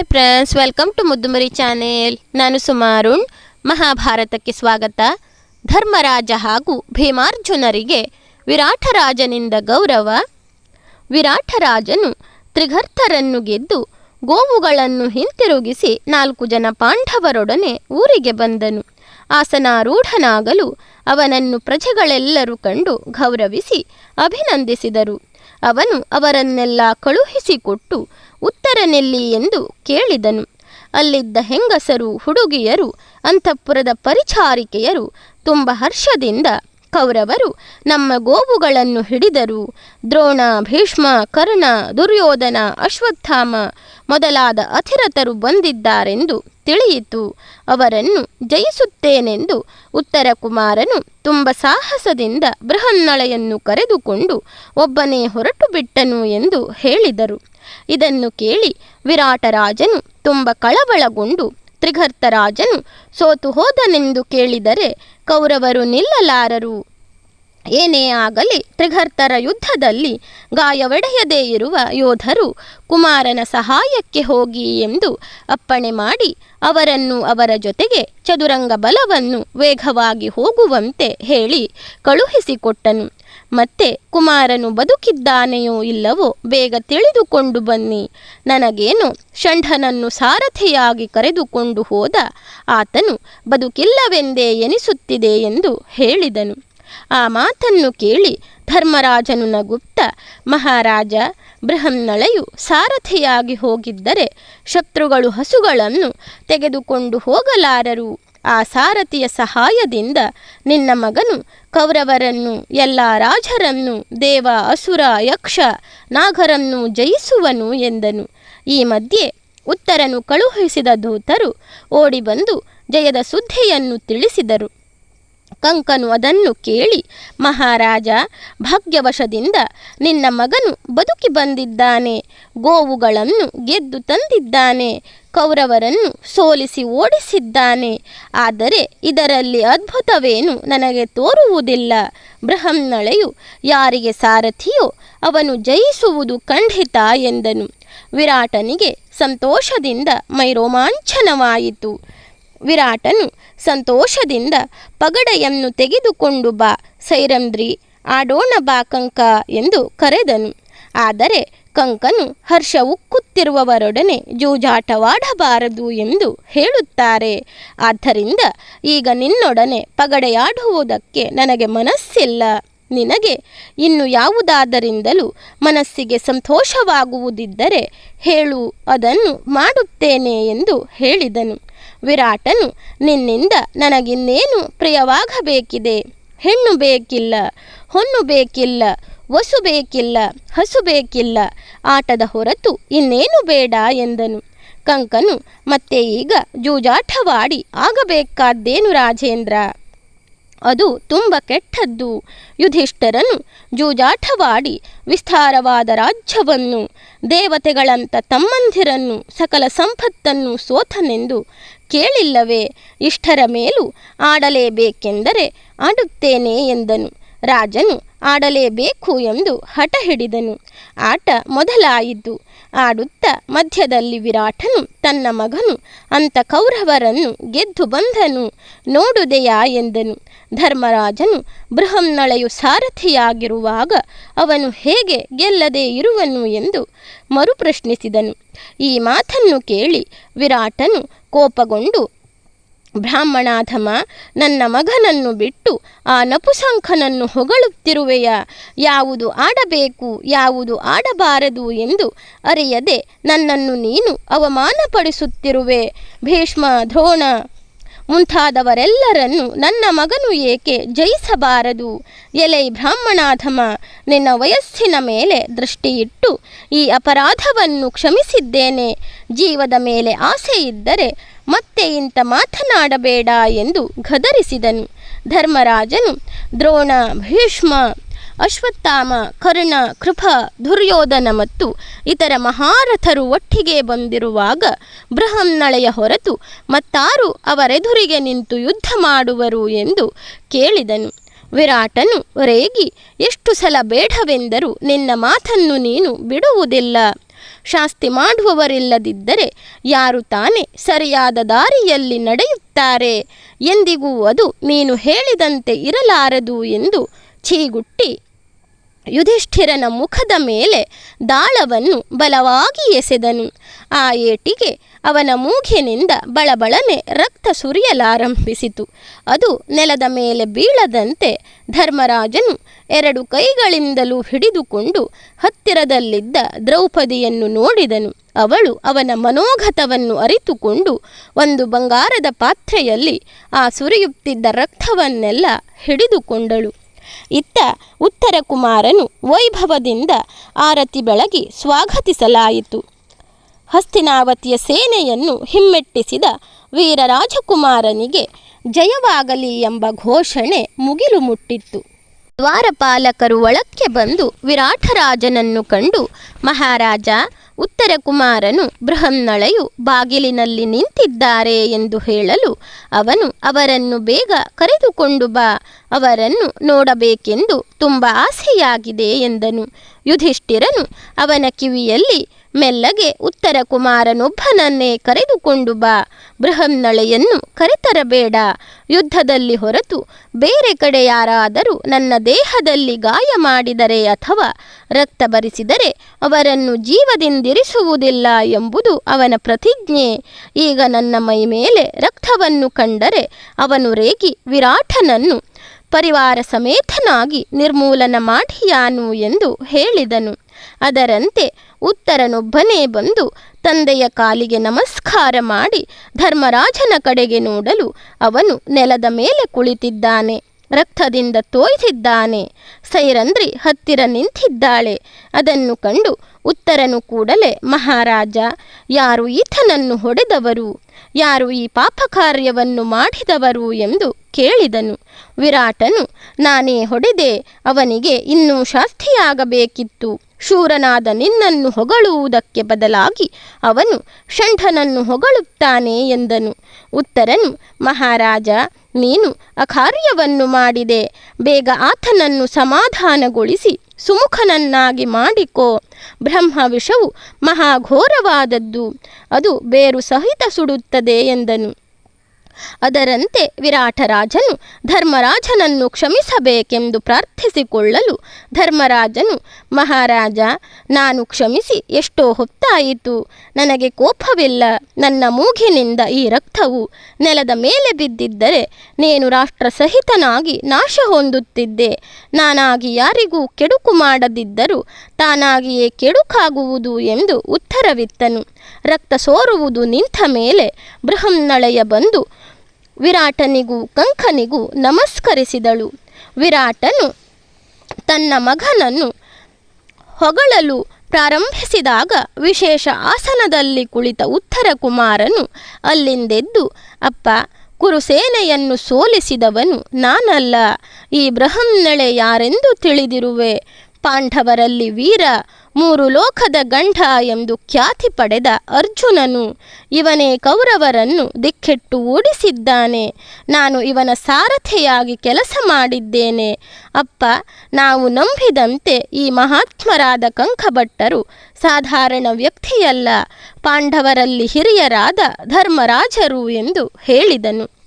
Hi friends welcome to Muddumari channel ನಾನು ಸುಮಾರುಣ್ ಮಹಾಭಾರತಕ್ಕೆ ಸ್ವಾಗತ. ಧರ್ಮರಾಜ ಹಾಗೂ ಭೀಮಾರ್ಜುನರಿಗೆ ವಿರಾಟರಾಜನಿಂದ ಗೌರವ. ವಿರಾಟರಾಜನು ತ್ರಿಘರ್ತರನ್ನು ಗೆದ್ದು ಗೋವುಗಳನ್ನು ಹಿಂತಿರುಗಿಸಿ ನಾಲ್ಕು ಜನ ಪಾಂಡವರೊಡನೆ ಊರಿಗೆ ಬಂದನು. ಆಸನಾರೂಢನಾಗಲು ಅವನನ್ನು ಪ್ರಜೆಗಳೆಲ್ಲರೂ ಕಂಡು ಗೌರವಿಸಿ ಅಭಿನಂದಿಸಿದರು. ಅವನು ಅವರನ್ನೆಲ್ಲ ಕಳುಹಿಸಿಕೊಟ್ಟು ಉತ್ತರನೆಲ್ಲಿ ಎಂದು ಕೇಳಿದನು. ಅಲ್ಲಿದ್ದ ಹೆಂಗಸರು ಹುಡುಗಿಯರು ಅಂತಃಪುರದ ಪರಿಚಾರಿಕೆಯರು ತುಂಬ ಹರ್ಷದಿಂದ ಕೌರವರು ನಮ್ಮ ಗೋವುಗಳನ್ನು ಹಿಡಿದರು. ದ್ರೋಣ, ಭೀಷ್ಮ, ಕರ್ಣ, ದುರ್ಯೋಧನ, ಅಶ್ವತ್ಥಾಮ ಮೊದಲಾದ ಅಧಿರಥರು ಬಂದಿದ್ದಾರೆಂದು ತಿಳಿಯಿತು. ಅವರನ್ನು ಜಯಿಸುತ್ತೇನೆಂದು ಉತ್ತರ ಕುಮಾರನು ತುಂಬ ಸಾಹಸದಿಂದ ಬೃಹನ್ನಳೆಯನ್ನು ಕರೆದುಕೊಂಡು ಒಬ್ಬನೇ ಹೊರಟು ಬಿಟ್ಟನು ಎಂದು ಹೇಳಿದರು. ಇದನ್ನು ಕೇಳಿ ವಿರಾಟರಾಜನು ತುಂಬ ಕಳವಳಗೊಂಡು ತ್ರಿಘರ್ತರಾಜನು ಸೋತು ಹೋದನೆಂದು ಕೇಳಿದರೆ ಕೌರವರು ನಿಲ್ಲಲಾರರು. ಏನೇ ಆಗಲಿ ತ್ರಿಘರ್ತರ ಯುದ್ಧದಲ್ಲಿ ಗಾಯವೆಡೆಯದೇ ಇರುವ ಯೋಧರು ಕುಮಾರನ ಸಹಾಯಕ್ಕೆ ಹೋಗಿ ಎಂದು ಅಪ್ಪಣೆ ಮಾಡಿ ಅವರನ್ನು ಅವರ ಜೊತೆಗೆ ಚದುರಂಗ ಬಲವನ್ನು ವೇಗವಾಗಿ ಹೋಗುವಂತೆ ಹೇಳಿ ಕಳುಹಿಸಿಕೊಟ್ಟನು. ಮತ್ತೆ ಕುಮಾರನು ಬದುಕಿದ್ದಾನೆಯೋ ಇಲ್ಲವೋ ಬೇಗ ತಿಳಿದುಕೊಂಡು ಬನ್ನಿ. ನನಗೇನು ಷಂಢನನ್ನು ಸಾರಥಿಯಾಗಿ ಕರೆದುಕೊಂಡು ಹೋದ ಆತನು ಬದುಕಿಲ್ಲವೆಂದೇ ಎನಿಸುತ್ತಿದೆ ಎಂದು ಹೇಳಿದನು. ಆ ಮಾತನ್ನು ಕೇಳಿ ಧರ್ಮರಾಜನು ನಗುತ್ತ, ಮಹಾರಾಜ ಬೃಹನ್ನಳೆಯು ಸಾರಥಿಯಾಗಿ ಹೋಗಿದ್ದರೆ ಶತ್ರುಗಳು ಹಸುಗಳನ್ನು ತೆಗೆದುಕೊಂಡು ಹೋಗಲಾರರು. ಆ ಸಾರಥಿಯ ಸಹಾಯದಿಂದ ನಿನ್ನ ಮಗನು, ಕೌರವರನ್ನು, ಎಲ್ಲ ರಾಜರನ್ನು, ದೇವ ಅಸುರ, ಯಕ್ಷ, ನಾಗರನ್ನು ಜಯಿಸುವನು ಎಂದನು. ಈ ಮಧ್ಯೆ ಉತ್ತರನು ಕಳುಹಿಸಿದ ದೂತರು ಓಡಿಬಂದು ಜಯದ ಸುದ್ದಿಯನ್ನು ತಿಳಿಸಿದರು. ಕಂಕನು ಅದನ್ನು ಕೇಳಿ, ಮಹಾರಾಜ, ಭಾಗ್ಯವಶದಿಂದ ನಿನ್ನ ಮಗನು ಬದುಕಿ ಬಂದಿದ್ದಾನೆ, ಗೋವುಗಳನ್ನು ಗೆದ್ದು ತಂದಿದ್ದಾನೆ, ಕೌರವರನ್ನು ಸೋಲಿಸಿ ಓಡಿಸಿದ್ದಾನೆ, ಆದರೆ ಇದರಲ್ಲಿ ಅದ್ಭುತವೇನು ನನಗೆ ತೋರುವುದಿಲ್ಲ ಬೃಹನ್ನಳೆಯು ಯಾರಿಗೆ ಸಾರಥಿಯೋ ಅವನು ಜಯಿಸುವುದು ಖಂಡಿತ ಎಂದನು. ವಿರಾಟನಿಗೆ ಸಂತೋಷದಿಂದ ಮೈರೋಮಾಂಚನವಾಯಿತು. ವಿರಾಟನು ಸಂತೋಷದಿಂದ ಪಗಡೆಯನ್ನು ತೆಗೆದುಕೊಂಡು ಬಾ, ಸೈರಂದ್ರಿ, ಆಡೋಣ ಬಾ ಕಂಕ ಎಂದು ಕರೆದನು. ಆದರೆ ಕಂಕನು ಹರ್ಷ ಉಕ್ಕುತ್ತಿರುವವರೊಡನೆ ಜೂಜಾಟವಾಡಬಾರದು ಎಂದು ಹೇಳುತ್ತಾರೆ. ಆದ್ದರಿಂದ ಈಗ ನಿನ್ನೊಡನೆ ಪಗಡೆಯಾಡುವುದಕ್ಕೆ ನನಗೆ ಮನಸ್ಸಿಲ್ಲ. ನಿನಗೆ ಇನ್ನು ಯಾವುದಾದರಿಂದಲೂ ಮನಸ್ಸಿಗೆ ಸಂತೋಷವಾಗುವುದಿದ್ದರೆ ಹೇಳು, ಅದನ್ನು ಮಾಡುತ್ತೇನೆ ಎಂದು ಹೇಳಿದನು. ವಿರಾಟನು, ನಿನ್ನಿಂದ ನನಗಿನ್ನೇನು ಪ್ರಿಯವಾಗಬೇಕಿದೆ? ಹೆಣ್ಣು ಬೇಕಿಲ್ಲ, ಹೊನ್ನು ಬೇಕಿಲ್ಲ, ವಸು ಬೇಕಿಲ್ಲ, ಹಸು ಬೇಕಿಲ್ಲ, ಆಟದ ಹೊರತು ಇನ್ನೇನು ಬೇಡ ಎಂದನು. ಕಂಕನು, ಮತ್ತೆ ಈಗ ಜೂಜಾಟವಾಡಿ ಆಗಬೇಕಾದ್ದೇನು ರಾಜೇಂದ್ರ? ಅದು ತುಂಬ ಕೆಟ್ಟದ್ದು. ಯುಧಿಷ್ಠರನು ಜೂಜಾಟವಾಡಿ ವಿಸ್ತಾರವಾದ ರಾಜ್ಯವನ್ನು ದೇವತೆಗಳಂತ ತಮ್ಮಂದಿರನ್ನು, ಸಕಲ ಸಂಪತ್ತನ್ನು ಸೋತನೆಂದು ಕೇಳಿಲ್ಲವೇ? ಇಷ್ಟರ ಮೇಲೂ ಆಡಲೇಬೇಕೆಂದರೆ ಆಡುತ್ತೇನೆ ಎಂದನು. ರಾಜನು ಆಡಲೇಬೇಕು ಎಂದು ಹಠ ಹಿಡಿದನು. ಆಟ ಮೊದಲಾಯಿತು. ಆಡುತ್ತಾ ಮಧ್ಯದಲ್ಲಿ ವಿರಾಟನು ತನ್ನ ಮಗನು ಅಂತ ಕೌರವರನ್ನು ಗೆದ್ದು ಬಂದನು. ನೋಡುದೆಯಾ ಎಂದನು. ಧರ್ಮರಾಜನು ಬೃಹಂನಳೆಯು ಸಾರಥಿಯಾಗಿರುವಾಗ ಅವನು ಹೇಗೆ ಗೆಲ್ಲದೆ ಇರುವನು ಎಂದು ಮರುಪ್ರಶ್ನಿಸಿದನು. ಈ ಮಾತನ್ನು ಕೇಳಿ ವಿರಾಟನು ಕೋಪಗೊಂಡು ಬ್ರಾಹ್ಮಣಾಧಮ, ನನ್ನ ಮಗನನ್ನು ಬಿಟ್ಟು ಆ ನಪುಸಂಖನನ್ನು ಹೊಗಳುತ್ತಿರುವೆಯ? ಯಾವುದು ಆಡಬೇಕು, ಯಾವುದು ಆಡಬಾರದು ಎಂದು ಅರಿಯದೆ ನನ್ನನ್ನು ನೀನು ಅವಮಾನಪಡಿಸುತ್ತಿರುವೆ. ಭೀಷ್ಮ ದ್ರೋಣ, ಮುಂತಾದವರೆಲ್ಲರನ್ನು ನನ್ನ ಮಗನು ಏಕೆ ಜಯಿಸಬಾರದು? ಎಲೈ ಬ್ರಾಹ್ಮಣಾಧಮ, ನಿನ್ನ ವಯಸ್ಸಿನ ಮೇಲೆ ದೃಷ್ಟಿಯಿಟ್ಟು ಈ ಅಪರಾಧವನ್ನು ಕ್ಷಮಿಸಿದ್ದೇನೆ. ಜೀವದ ಮೇಲೆ ಆಸೆ ಇದ್ದರೆ ಮತ್ತೆ ಇಂಥ ಮಾತನಾಡಬೇಡ ಎಂದು ಗದರಿಸಿದನು. ಧರ್ಮರಾಜನು, ದ್ರೋಣ, ಭೀಷ್ಮ, ಅಶ್ವತ್ಥಾಮ, ಕರ್ಣ, ಕೃಪ, ದುರ್ಯೋಧನ ಮತ್ತು ಇತರ ಮಹಾರಥರು ಒಟ್ಟಿಗೆ ಬಂದಿರುವಾಗ ಬೃಹನ್ನಳೆಯ ಹೊರತು ಮತ್ತಾರು ಅವರೆದುರಿಗೆ ನಿಂತು ಯುದ್ಧ ಮಾಡುವರು ಎಂದು ಕೇಳಿದನು. ವಿರಾಟನು, ರೇಗಿ, ಎಷ್ಟು ಸಲ ಬೇಡವೆಂದರೂ ನಿನ್ನ ಮಾತನ್ನು ನೀನು ಬಿಡುವುದಿಲ್ಲ. ಶಾಸ್ತಿ ಮಾಡುವವರಿಲ್ಲದಿದ್ದರೆ ಯಾರು ತಾನೇ ಸರಿಯಾದ ದಾರಿಯಲ್ಲಿ ನಡೆಯುತ್ತಾರೆ? ಎಂದಿಗೂ ಅದು ನೀನು ಹೇಳಿದಂತೆ ಇರಲಾರದು ಎಂದು ಛೀಗುಟ್ಟಿ ಯುಧಿಷ್ಠಿರನ ಮುಖದ ಮೇಲೆ ದಾಳವನ್ನು ಬಲವಾಗಿ ಎಸೆದನು. ಆ ಏಟಿಗೆ ಅವನ ಮೂಗಿನಿಂದ ಬಳಬಳನೆ ರಕ್ತ ಸುರಿಯಲಾರಂಭಿಸಿತು. ಅದು ನೆಲದ ಮೇಲೆ ಬೀಳದಂತೆ ಧರ್ಮರಾಜನು ಎರಡು ಕೈಗಳಿಂದಲೂ ಹಿಡಿದುಕೊಂಡು ಹತ್ತಿರದಲ್ಲಿದ್ದ ದ್ರೌಪದಿಯನ್ನು ನೋಡಿದನು. ಅವಳು ಅವನ ಮನೋಘತವನ್ನು ಅರಿತುಕೊಂಡು ಒಂದು ಬಂಗಾರದ ಪಾತ್ರೆಯಲ್ಲಿ ಆ ಸುರಿಯುತ್ತಿದ್ದ ರಕ್ತವನ್ನೆಲ್ಲ ಹಿಡಿದುಕೊಂಡಳು. ಇತ್ತ ಉತ್ತರ ಕುಮಾರನು ವೈಭವದಿಂದ ಆರತಿ ಬೆಳಗಿ ಸ್ವಾಗತಿಸಲಾಯಿತು. ಹಸ್ತಿನಾವತಿಯ ಸೇನೆಯನ್ನು ಹಿಮ್ಮೆಟ್ಟಿಸಿದ ವೀರರಾಜಕುಮಾರನಿಗೆ ಜಯವಾಗಲಿ ಎಂಬ ಘೋಷಣೆ ಮುಗಿಲು ಮುಟ್ಟಿತ್ತು ದ್ವಾರಪಾಲಕರು ಒಳಕ್ಕೆ ಬಂದು ವಿರಾಟರಾಜನನ್ನು ಕಂಡು ಮಹಾರಾಜ, ಉತ್ತರ ಕುಮಾರನು ಬೃಹನ್ನಳೆಯು ಬಾಗಿಲಿನಲ್ಲಿ ನಿಂತಿದ್ದಾರೆ ಎಂದು ಹೇಳಲು ಅವನು ಅವರನ್ನು ಬೇಗ ಕರೆದುಕೊಂಡು ಬಾ, ಅವರನ್ನು ನೋಡಬೇಕೆಂದು ತುಂಬ ಆಸೆಯಾಗಿದೆ ಎಂದನು. ಯುಧಿಷ್ಠಿರನು ಅವನ ಕಿವಿಯಲ್ಲಿ ಮೆಲ್ಲಗೆ ಉತ್ತರ ಕುಮಾರನೊಬ್ಬನನ್ನೇ ಕರೆದುಕೊಂಡು ಬಾ. ಬೃಹನ್ನಳೆಯನ್ನು ಕರೆತರಬೇಡ. ಯುದ್ಧದಲ್ಲಿ ಹೊರತು ಬೇರೆ ಕಡೆ ಯಾರಾದರೂ ನನ್ನ ದೇಹದಲ್ಲಿ ಗಾಯ ಮಾಡಿದರೆ ಅಥವಾ ರಕ್ತ ಬರಿಸಿದರೆ ಅವರನ್ನು ಜೀವದಿಂದಿರಿಸುವುದಿಲ್ಲ ಎಂಬುದು ಅವನ ಪ್ರತಿಜ್ಞೆ. ಈಗ ನನ್ನ ಮೈ ಮೇಲೆ ರಕ್ತವನ್ನು ಕಂಡರೆ ಅವನು ರೇಗಿ ವಿರಾಟನನ್ನು ಪರಿವಾರ ಸಮೇತನಾಗಿ ನಿರ್ಮೂಲನ ಮಾಡಿಯಾನು ಎಂದು ಹೇಳಿದನು. ಅದರಂತೆ ಉತ್ತರನೊಬ್ಬನೇ ಬಂದು ತಂದೆಯ ಕಾಲಿಗೆ ನಮಸ್ಕಾರ ಮಾಡಿ ಧರ್ಮರಾಜನ ಕಡೆಗೆ ನೋಡಲು ಅವನು ನೆಲದ ಮೇಲೆ ಕುಳಿತಿದ್ದಾನೆ, ರಕ್ತದಿಂದ ತೋಯ್ತಿದ್ದಾನೆ ಸೈರಂದ್ರಿ ಹತ್ತಿರ ನಿಂತಿದ್ದಾಳೆ. ಅದನ್ನು ಕಂಡು ಉತ್ತರನು ಕೂಡಲೇ, ಮಹಾರಾಜ, ಯಾರು ಈತನನ್ನು ಹೊಡೆದವರು? ಯಾರು ಈ ಪಾಪ ಕಾರ್ಯವನ್ನು ಮಾಡಿದವರು? ಎಂದು ಕೇಳಿದನು. ವಿರಾಟನು, ನಾನೇ ಹೊಡೆದೆ, ಅವನಿಗೆ ಇನ್ನೂ ಶಾಸ್ತಿಯಾಗಬೇಕಿತ್ತು. ಶೂರನಾದ ನಿನ್ನನ್ನು ಹೊಗಳುವುದಕ್ಕೆ ಬದಲಾಗಿ ಅವನು ಷಂಠನನ್ನು ಹೊಗಳುತ್ತಾನೆ ಎಂದನು. ಉತ್ತರನು, ಮಹಾರಾಜ, ನೀನು ಅಕಾರ್ಯವನ್ನು ಮಾಡಿದೆ. ಬೇಗ ಆತನನ್ನು ಸಮಾಧಾನಗೊಳಿಸಿ ಸುಮುಖನನ್ನಾಗಿ ಮಾಡಿಕೋ. ಬ್ರಹ್ಮ ವಿಷವು ಮಹಾಘೋರವಾದದ್ದು. ಅದು ಬೇರು ಸಹಿತ ಸುಡುತ್ತದೆ ಎಂದನು. ಅದರಂತೆ ವಿರಾಟರಾಜನು ಧರ್ಮರಾಜನನ್ನು ಕ್ಷಮಿಸಬೇಕೆಂದು ಪ್ರಾರ್ಥಿಸಿಕೊಳ್ಳಲು ಧರ್ಮರಾಜನು, ಮಹಾರಾಜ, ನಾನು ಕ್ಷಮಿಸಿ ಎಷ್ಟೋ ಹೊತ್ತಾಯಿತು. ನನಗೆ ಕೋಪವಿಲ್ಲ. ನನ್ನ ಮೂಗಿನಿಂದ ಈ ರಕ್ತವು ನೆಲದ ಮೇಲೆ ಬಿದ್ದಿದ್ದರೆ ನೀನು ರಾಷ್ಟ್ರ ಸಹಿತನಾಗಿ ನಾಶ ಹೊಂದುತ್ತಿದ್ದೆ. ನಾನಾಗಿ ಯಾರಿಗೂ ಕೆಡುಕು ಮಾಡದಿದ್ದರೂ ತಾನಾಗಿಯೇ ಕೆಡುಕಾಗುವುದು ಎಂದು ಉತ್ತರವಿತ್ತನು. ರಕ್ತ ಸೋರುವುದು ನಿಂತ ಮೇಲೆ ಬೃಹನ್ನಳೆಯ ಬಂದು ವಿರಾಟನಿಗೂ ಕಂಕನಿಗೂ ನಮಸ್ಕರಿಸಿದಳು. ವಿರಾಟನು ತನ್ನ ಮಗನನ್ನು ಹೊಗಳಲು ಪ್ರಾರಂಭಿಸಿದಾಗ ವಿಶೇಷ ಆಸನದಲ್ಲಿ ಕುಳಿತ ಉತ್ತರ ಕುಮಾರನು ಅಲ್ಲಿಂದೆದ್ದು, ಅಪ್ಪ, ಕುರುಸೇನೆಯನ್ನು ಸೋಲಿಸಿದವನು ನಾನಲ್ಲ. ಈ ಬೃಹನ್ನಳೆ ಯಾರೆಂದು ತಿಳಿದಿರುವೆ? ಪಾಂಡವರಲ್ಲಿ ವೀರ, ಮೂರು ಲೋಕದ ಗಂಡ ಎಂದು ಖ್ಯಾತಿ ಪಡೆದ ಅರ್ಜುನನು ಇವನೇ ಕೌರವರನ್ನು ದಿಕ್ಕೆಟ್ಟು ಓಡಿಸಿದ್ದಾನೆ. ನಾನು ಇವನ ಸಾರಥಿಯಾಗಿ ಕೆಲಸ ಮಾಡಿದ್ದೇನೆ. ಅಪ್ಪ, ನಾವು ನಂಬಿದಂತೆ ಈ ಮಹಾತ್ಮರಾದ ಕಂಕಭಟ್ಟರು ಸಾಧಾರಣ ವ್ಯಕ್ತಿಯಲ್ಲ. ಪಾಂಡವರಲ್ಲಿ ಹಿರಿಯರಾದ ಧರ್ಮರಾಜರು ಎಂದು ಹೇಳಿದನು.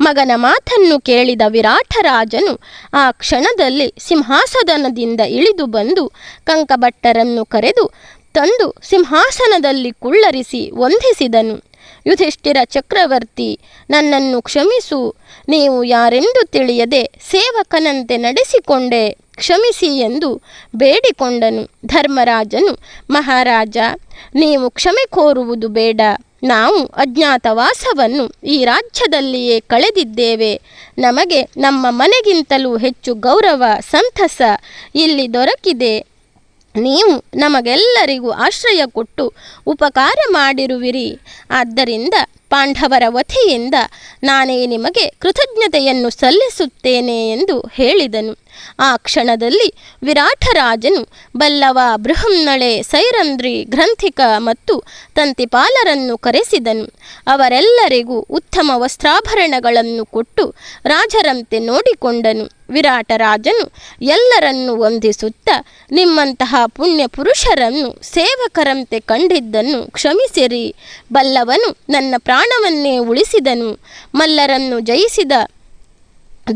ಮಗನ ಮಾತನ್ನು ಕೇಳಿದ ವಿರಾಟರಾಜನು ಆ ಕ್ಷಣದಲ್ಲಿ ಸಿಂಹಾಸನದಿಂದ ಇಳಿದು ಬಂದು ಕಂಕಭಟ್ಟರನ್ನು ಕರೆದು ತಂದು ಸಿಂಹಾಸನದಲ್ಲಿ ಕುಳ್ಳರಿಸಿ ವಂದಿಸಿದನು. ಯುಧಿಷ್ಠಿರ ಚಕ್ರವರ್ತಿ, ನನ್ನನ್ನು ಕ್ಷಮಿಸು. ನೀವು ಯಾರೆಂದು ತಿಳಿಯದೆ ಸೇವಕನಂತೆ ನಡೆಸಿಕೊಂಡೆ. ಕ್ಷಮಿಸಿ ಎಂದು ಬೇಡಿಕೊಂಡನು ಧರ್ಮರಾಜನು. ಮಹಾರಾಜ, ನೀವು ಕ್ಷಮೆ ಕೋರುವುದು ಬೇಡ. ನಾವು ಅಜ್ಞಾತವಾಸವನ್ನು ಈ ರಾಜ್ಯದಲ್ಲಿಯೇ ಕಳೆದಿದ್ದೇವೆ. ನಮಗೆ ನಮ್ಮ ಮನೆಗಿಂತಲೂ ಹೆಚ್ಚು ಗೌರವ, ಸಂತಸ ಇಲ್ಲಿ ದೊರಕಿದೆ. ನೀವು ನಮಗೆಲ್ಲರಿಗೂ ಆಶ್ರಯ ಕೊಟ್ಟು ಉಪಕಾರ ಮಾಡಿರುವಿರಿ. ಆದ್ದರಿಂದ ಪಾಂಡವರ ವತಿಯಿಂದ ನಾನೇ ನಿಮಗೆ ಕೃತಜ್ಞತೆಯನ್ನು ಸಲ್ಲಿಸುತ್ತೇನೆ ಎಂದು ಹೇಳಿದನು. ಆ ಕ್ಷಣದಲ್ಲಿ ವಿರಾಟರಾಜನು ಬಲ್ಲವ ಬೃಹನ್ನಳೆ ಸೈರಂದ್ರಿ ಗ್ರಂಥಿಕ ಮತ್ತು ತಂತಿಪಾಲರನ್ನು ಕರೆಸಿದನು. ಅವರೆಲ್ಲರಿಗೂ ಉತ್ತಮ ವಸ್ತ್ರಾಭರಣಗಳನ್ನು ಕೊಟ್ಟು ರಾಜರಂತೆ ನೋಡಿಕೊಂಡನು. ವಿರಾಟರಾಜನು ಎಲ್ಲರನ್ನು ವಂದಿಸುತ್ತಾ ನಿಮ್ಮಂತಹ ಪುಣ್ಯ ಪುರುಷರನ್ನು ಸೇವಕರಂತೆ ಕಂಡಿದ್ದನ್ನು ಕ್ಷಮಿಸಿರಿ. ಬಲ್ಲವನು ನನ್ನ ಪ್ರಾಣವನ್ನೇ ಉಳಿಸಿದನು, ಮಲ್ಲರನ್ನು ಜಯಿಸಿದ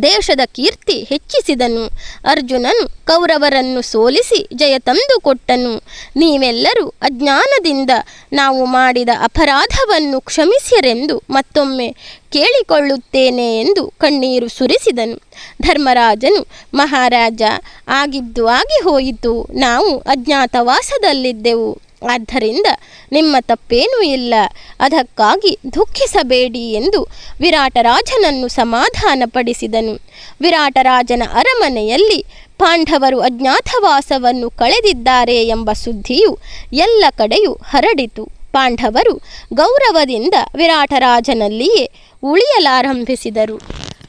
ದೇಶದ ಕೀರ್ತಿ ಹೆಚ್ಚಿಸಿದನು. ಅರ್ಜುನನು ಕೌರವರನ್ನು ಸೋಲಿಸಿ ಜಯ ತಂದುಕೊಟ್ಟನು ನೀವೆಲ್ಲರೂ ಅಜ್ಞಾನದಿಂದ ನಾವು ಮಾಡಿದ ಅಪರಾಧವನ್ನು ಕ್ಷಮಿಸಿರೆಂದು ಮತ್ತೊಮ್ಮೆ ಕೇಳಿಕೊಳ್ಳುತ್ತೇನೆ ಎಂದು ಕಣ್ಣೀರು ಸುರಿಸಿದನು. ಧರ್ಮರಾಜನು, ಮಹಾರಾಜ, ಆಗಿದ್ದು ಆಗಿ ಹೋಯಿತು. ನಾವು ಅಜ್ಞಾತವಾಸದಲ್ಲಿದ್ದೆವು. ಆದ್ದರಿಂದ ನಿಮ್ಮ ತಪ್ಪೇನೂ ಇಲ್ಲ. ಅದಕ್ಕಾಗಿ ದುಃಖಿಸಬೇಡಿ ಎಂದು ವಿರಾಟರಾಜನನ್ನು ಸಮಾಧಾನಪಡಿಸಿದನು. ವಿರಾಟರಾಜನ ಅರಮನೆಯಲ್ಲಿ ಪಾಂಡವರು ಅಜ್ಞಾತವಾಸವನ್ನು ಕಳೆದಿದ್ದಾರೆ ಎಂಬ ಸುದ್ದಿಯು ಎಲ್ಲ ಕಡೆಯೂ ಹರಡಿತು. ಪಾಂಡವರು ಗೌರವದಿಂದ ವಿರಾಟರಾಜನಲ್ಲಿಯೇ ಉಳಿಯಲಾರಂಭಿಸಿದರು.